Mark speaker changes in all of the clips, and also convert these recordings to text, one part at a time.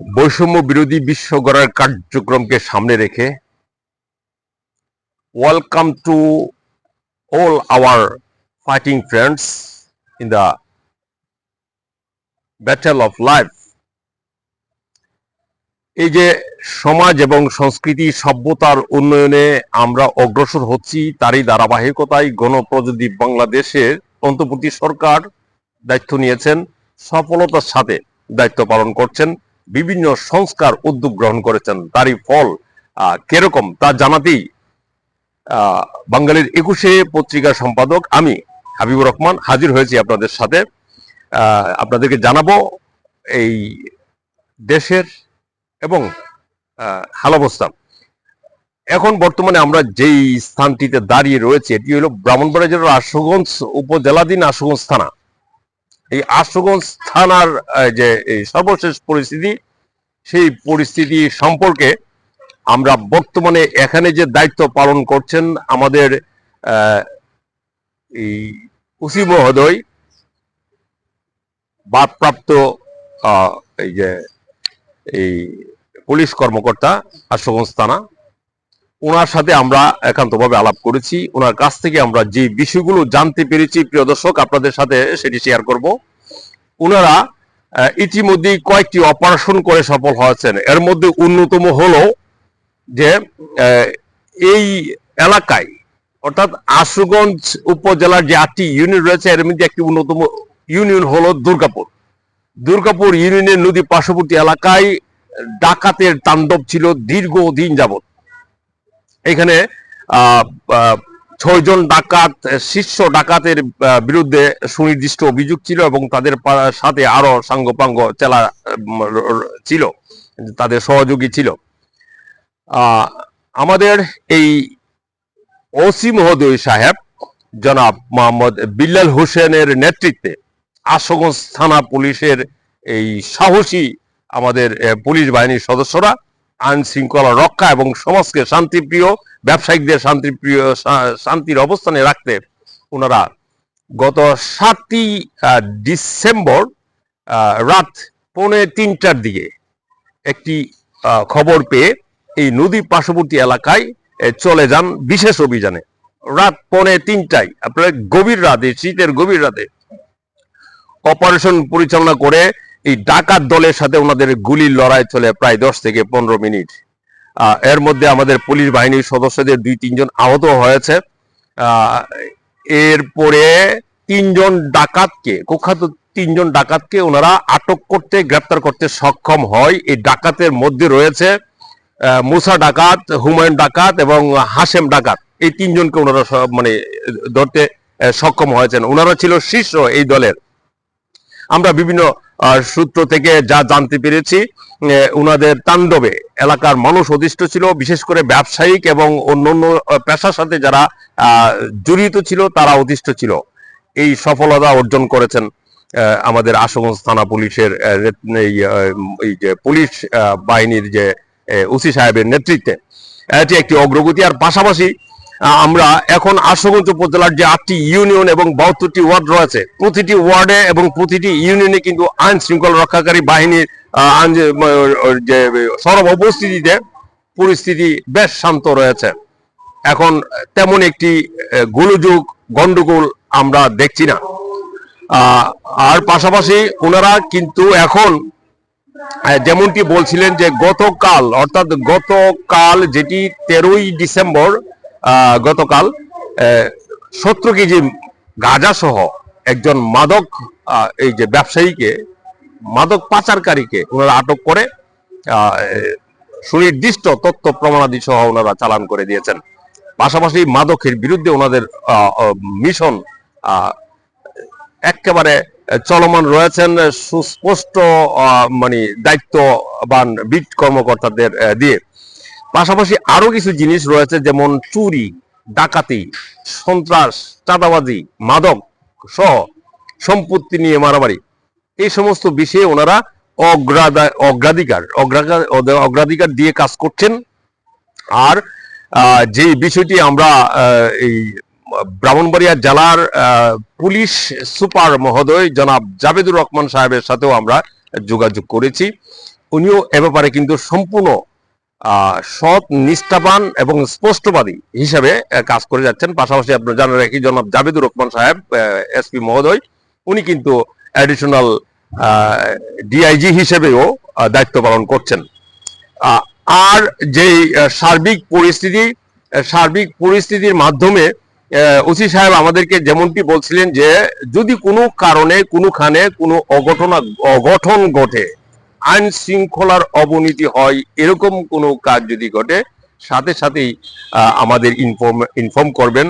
Speaker 1: বৈষম্য বিরোধী বিশ্ব গড়ার কার্যক্রমকে সামনে রেখে welcome to all our fighting friends in the battle of life এই যে সমাজ এবং সংস্কৃতি সভ্যতার উন্নয়নে আমরা অগ্রসর হচ্ছি, তারই ধারাবাহিকতায় গণপ্রজাতন্ত্রী বাংলাদেশের অন্তর্বর্তী সরকার দায়িত্ব নিয়েছেন, সফলতার সাথে দায়িত্ব পালন করছেন। বিভিন্ন সংস্কার উদ্যোগ গ্রহণ করেছেন তারই ফল কীরকম তা জানাতেই বাঙালির একুশে পত্রিকার সম্পাদক আমি হাবিবুর রহমান হাজির হয়েছি আপনাদের সাথে। আপনাদেরকে জানাব এই দেশের এবং আহ, হালাবস্থান। এখন বর্তমানে আমরা যেই স্থানটিতে দাঁড়িয়ে রয়েছে এটি হলো ব্রাহ্মণবাড়িয়া জেলার আশুগঞ্জ উপজেলাধীন আশুগঞ্জ থানা। এই আশুগঞ্জ থানার যে এই সর্বশেষ পরিস্থিতি, সেই পরিস্থিতি সম্পর্কে আমরা বর্তমানে এখানে যে দায়িত্ব পালন করছেন আমাদের এই উসি মহোদয়, বাদপ্রাপ্ত এই যে, এই পুলিশ কর্মকর্তা আশুগঞ্জ থানা ওনার সাথে আমরা একান্তভাবে আলাপ করেছি। ওনার কাছ থেকে আমরা যে বিষয়গুলো জানতে পেরেছি প্রিয় দর্শক আপনাদের সাথে সেটি শেয়ার করব। ওনারা আহ, ইতিমধ্যেই কয়েকটি অপারেশন করে সফল হয়েছেন। এর মধ্যে অন্যতম হলো যে এই এলাকায় অর্থাৎ আশুগঞ্জ উপজেলার যে আটটি ইউনিয়ন রয়েছে এর মধ্যে একটি অন্যতম ইউনিয়ন হলো দুর্গাপুর। দুর্গাপুর ইউনিয়নের নদী পার্শ্ববর্তী এলাকায় ডাকাতের তাণ্ডব ছিল দীর্ঘদিন যাবত এখানে ছয়জন ডাকাত, শীর্ষ ডাকাতের বিরুদ্ধে সুনির্দিষ্ট অভিযোগ ছিল এবং তাদের সাথে আরও সাঙ্গপাঙ্গ চেলা ছিল, তাদের সহযোগী ছিল। আমাদের এই ওসি মহোদয় সাহেব, জনাব মোহাম্মদ বিল্লাল হোসেনের নেতৃত্বে আশগঞ্জ থানা পুলিশের এই সাহসী আমাদের পুলিশ বাহিনীর সদস্যরা আইন শৃঙ্খলা রক্ষা এবং সমাজকে শান্তিপ্রিয় ব্যবসায়িকদের শান্তিপ্রিয় শান্তির অবস্থানে রাখতে ওনারা গত সাতই ডিসেম্বর রাত পৌনে তিনটার দিকে একটি খবর পেয়ে এই নদী পার্শ্ববর্তী এলাকায় চলে যান বিশেষ অভিযানে। রাত পৌনে তিনটায়, আপনার গভীর রাতে, শীতের গভীর রাতে, অপারেশন পরিচালনা করে এই ডাকাত দলের সাথে ওনাদের গুলির লড়াই চলে প্রায় দশ থেকে পনেরো মিনিট। এর মধ্যে আমাদের পুলিশ বাহিনীর সদস্যদের দুই তিনজন আহত হয়েছে। এরপরে তিনজন ডাকাতকে, কুখ্যাত তিনজন ডাকাতকে ওনারা আটক করতে, গ্রেপ্তার করতে সক্ষম হয়। এই ডাকাতের মধ্যে রয়েছে মুসা ডাকাত, হুমায়ুন ডাকাত এবং হাসেম ডাকাত। এই তিনজনকে ওনারা মানে ধরতে সক্ষম হয়েছেন। ওনারা ছিল শীর্ষ এই দলের। আমরা বিভিন্ন সূত্র থেকে যা জানতে পেরেছি উনাদের তাণ্ডবে এলাকার মানুষ অধিষ্ঠ ছিল বিশেষ করে ব্যবসায়িক এবং অন্যান্য আহ, পেশার সাথে যারা জড়িত ছিল তারা অধিষ্ঠ ছিল। এই সফলতা অর্জন করেছেন আমাদের আশুগঞ্জ থানা পুলিশের এই, যে পুলিশ বাহিনীর যে ওসি সাহেবের নেতৃত্বে। এটি একটি অগ্রগতি আর পাশাপাশি আমরা এখন আশুগঞ্জ উপজেলার যে আটটি ইউনিয়ন এবং বাহাত্তরটি ওয়ার্ড রয়েছে প্রতিটি ওয়ার্ডে এবং প্রতিটি ইউনিয়নে কিন্তু আইন শৃঙ্খলা রক্ষাকারী বাহিনীর যে, সরব উপস্থিতিতে পরিস্থিতি বেশ শান্ত রয়েছে। এখন তেমন একটি গোলযোগ গন্ডগোল আমরা দেখছি না। আর পাশাপাশি ওনারা কিন্তু এখন যেমনটি বলছিলেন যে গতকাল অর্থাৎ গতকাল যেটি তেরোই ডিসেম্বর গতকাল সত্তর কেজি গাঁজা সহ একজন মাদক এই যে ব্যবসায়ীকে, মাদক পাচারকারীকে ওনারা আটক করে সুনির্দিষ্ট তথ্য প্রমাণাদি সহ ওনারা চালান করে দিয়েছেন। পাশাপাশি মাদকের বিরুদ্ধে ওনাদের মিশন একেবারে চলমান রয়েছেন। সুস্পষ্ট মানে দায়িত্ববান বিট কর্মকর্তাদের দিয়ে। পাশাপাশি আরও কিছু জিনিস রয়েছে, যেমন চুরি, ডাকাতি, সন্ত্রাস, চাঁদাবাজি, মাদক সহ সম্পত্তি নিয়ে মারামারি। এই সমস্ত বিষয়ে ওনারা অগ্রাধিকার অগ্রাধিকার দিয়ে কাজ করছেন। আর যে বিষয়টি আমরা এই ব্রাহ্মণবাড়িয়া জেলার পুলিশ সুপার মহোদয় জনাব জাবেদুর রহমান সাহেবের সাথেও আমরা যোগাযোগ করেছি। উনিও এ ব্যাপারে কিন্তু সম্পূর্ণ সৎ, নিষ্ঠাবান এবং স্পষ্টবাদী হিসাবে কাজ করে যাচ্ছেন। পাশাপাশি আপনার জানেন রাখি, জনাব জাবেদুর রহমান সাহেব এসপি মহোদয়। উনি কিন্তু অ্যাডিশনাল ডিআইজি হিসেবেও দায়িত্ব পালন করছেন। আর যেই সার্বিক পরিস্থিতি সার্বিক পরিস্থিতির মাধ্যমে ওসি সাহেব আমাদেরকে যেমনটি বলছিলেন যে, যদি কোনো কারণে, কোনোখানে কোনো অঘটন অঘটন ঘটে আইন শৃঙ্খলার অবনতি হয়, এরকম কোনো কাজ যদি ঘটে, সাথে সাথেই আমাদের ইনফর্ম ইনফর্ম করবেন,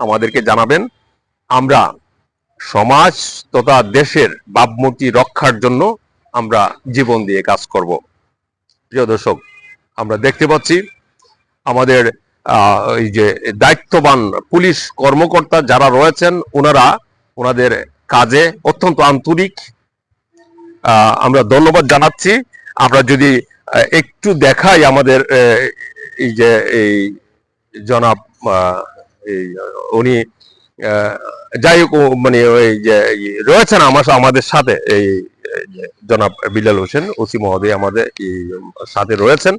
Speaker 1: আমাদেরকে জানাবেন। আমরা সমাজ তথা দেশের ভাবমূর্তি রক্ষার জন্য আমরা জীবন দিয়ে কাজ করব। প্রিয় দর্শক, আমরা দেখতে পাচ্ছি, আমাদের এই যে দায়িত্ববান পুলিশ কর্মকর্তা যারা রয়েছেন, ওনারা, ওনাদের কাজে অত্যন্ত আন্তরিক আমরা ধন্যবাদ জানাচ্ছি। আমরা যদি একটু দেখাই আমাদের এই যে এই জনাব উনি যাই হোক মানে ওই যে রয়েছেন আমার আমাদের সাথে এই জনাব বিলাল হোসেন ওসি মহোদয় আমাদের সাথে রয়েছেন।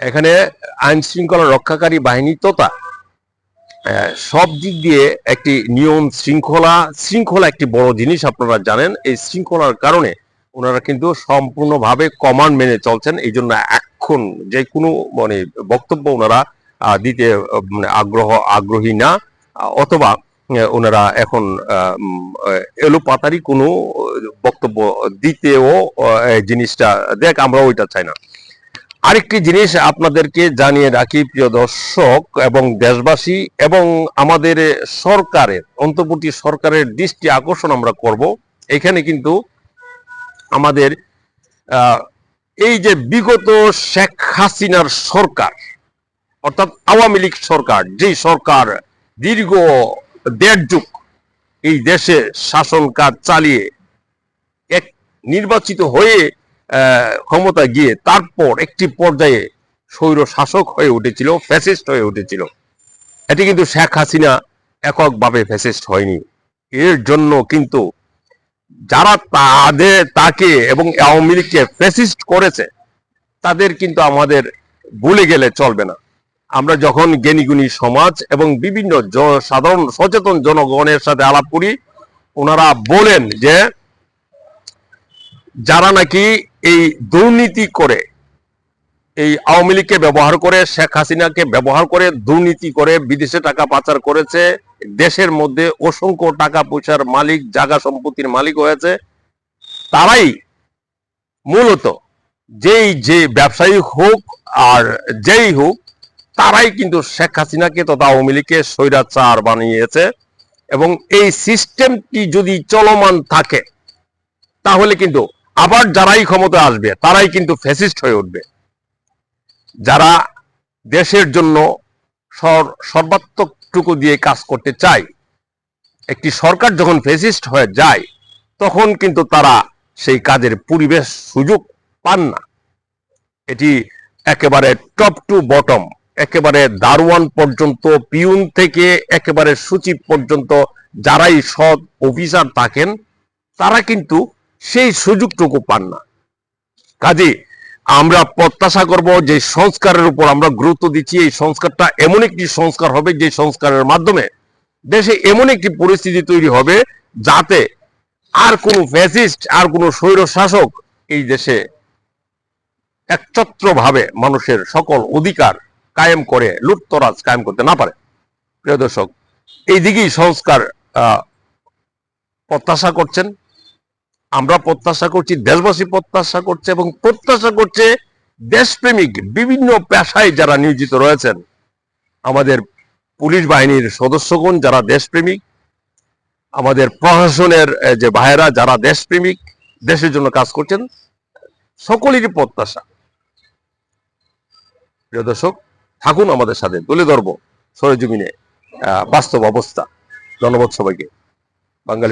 Speaker 1: এখানে আইন শৃঙ্খলা রক্ষাকারী বাহিনী আহ, সব দিক দিয়ে একটি নিয়ম শৃঙ্খলা শৃঙ্খলা একটি বড় জিনিস আপনারা জানেন। এই শৃঙ্খলার কারণে ওনারা কিন্তু সম্পূর্ণভাবে কমান্ড মেনে চলছেন। এই জন্য এখন যে কোনো মানে বক্তব্য ওনারা দিতে মানে আগ্রহ, আগ্রহী না। অথবা ওনারা এখন এলোপাতারি কোনো বক্তব্য দিতেও জিনিসটা দেখ আমরা ওইটা চাই না। আরেকটি জিনিস আপনাদেরকে জানিয়ে রাখি, প্রিয় দর্শক এবং দেশবাসী এবং আমাদের সরকারের, অন্তর্বর্তী সরকারের দৃষ্টি আকর্ষণ আমরা করব। এখানে কিন্তু আমাদের এই যে বিগত শেখ হাসিনার সরকার, অর্থাৎ আওয়ামী লীগ সরকার যে সরকার দীর্ঘ দেড় যুগ এই দেশে শাসন কাজ চালিয়ে এক নির্বাচিত হয়ে ক্ষমতা গিয়ে তারপর একটি পর্যায়ে স্বৈর শাসক হয়ে উঠেছিল, ফ্যাসিস্ট হয়ে উঠেছিল। এটি কিন্তু শেখ হাসিনা এককভাবে ফ্যাসিস্ট হয়নি। এর জন্য কিন্তু যারা তাদের, তাকে এবং আওয়ামী লীগকে ফ্যাসিস্ট করেছে, তাদের কিন্তু আমাদের ভুলে গেলে চলবে না। আমরা যখন জ্ঞানীগুণী সমাজ এবং বিভিন্ন সাধারণ সচেতন জনগণের সাথে আলাপ করি, ওনারা বলেন যে যারা নাকি এই দুর্নীতি করে, এই আওয়ামী লীগকে ব্যবহার করে, শেখ হাসিনাকে ব্যবহার করে দুর্নীতি করে, বিদেশে টাকা পাচার করেছে, দেশের মধ্যে অসংখ্য টাকা পয়সার মালিক, জায়গা সম্পত্তির মালিক হয়েছে, তারাই মূলত যেই যে ব্যবসায়ী হোক আর যেই হোক, তারাই কিন্তু শেখ হাসিনাকে তথা আওয়ামী লীগকে স্বৈরাচার বানিয়েছে এবং এই সিস্টেমটি যদি চলমান থাকে, তাহলে কিন্তু আবার যারাই ক্ষমতা আসবে, তারাই কিন্তু ফ্যাসিস্ট হয়ে উঠবে। যারা দেশের জন্য সর- সর্বাত্মকটুকু দিয়ে কাজ করতে চায়, একটি সরকার যখন ফ্যাসিস্ট হয়ে যায়, তখন কিন্তু তারা সেই কাজের পরিবেশ সুযোগ পান না। এটি একেবারে টপ টু বটম একেবারে দারোয়ান পর্যন্ত, পিউন থেকে একেবারে সচিব পর্যন্ত যারাই সৎ অফিসার থাকেন, তারা কিন্তু সেই সুযোগটুকু পান না। কাজে আমরা প্রত্যাশা করব যে সংস্কারের উপর আমরা গুরুত্ব দিচ্ছি, এই সংস্কারটা এমন একটি সংস্কার হবে যে সংস্কারের মাধ্যমে দেশে এমন একটি পরিস্থিতি তৈরি হবে যাতে আর কোনো ফ্যাসিস্ট আর কোনো স্বৈর শাসক এই দেশে একচ্ছত্র ভাবে মানুষের সকল অধিকার কায়েম করে, লুটতরাজ কায়েম করতে না পারে। প্রিয় দর্শক, এই দিকেই সংস্কার প্রত্যাশা করছেন। আমরা প্রত্যাশা করছি, দেশবাসী প্রত্যাশা করছে এবং প্রত্যাশা করছে দেশপ্রেমিক বিভিন্ন পেশায় যারা নিয়োজিত রয়েছেন। আমাদের পুলিশ বাহিনীর সদস্যগণ যারা দেশপ্রেমিক, আমাদের প্রশাসনের যে ভাইয়েরা যারা দেশপ্রেমিক, দেশের জন্য কাজ করছেন, সকলেরই প্রত্যাশা। প্রিয় দর্শক, থাকুন আমাদের সাথে, তুলে ধরবো সরজমিনে বাস্তব অবস্থা। ধন্যবাদ সবাইকে। বাঙালি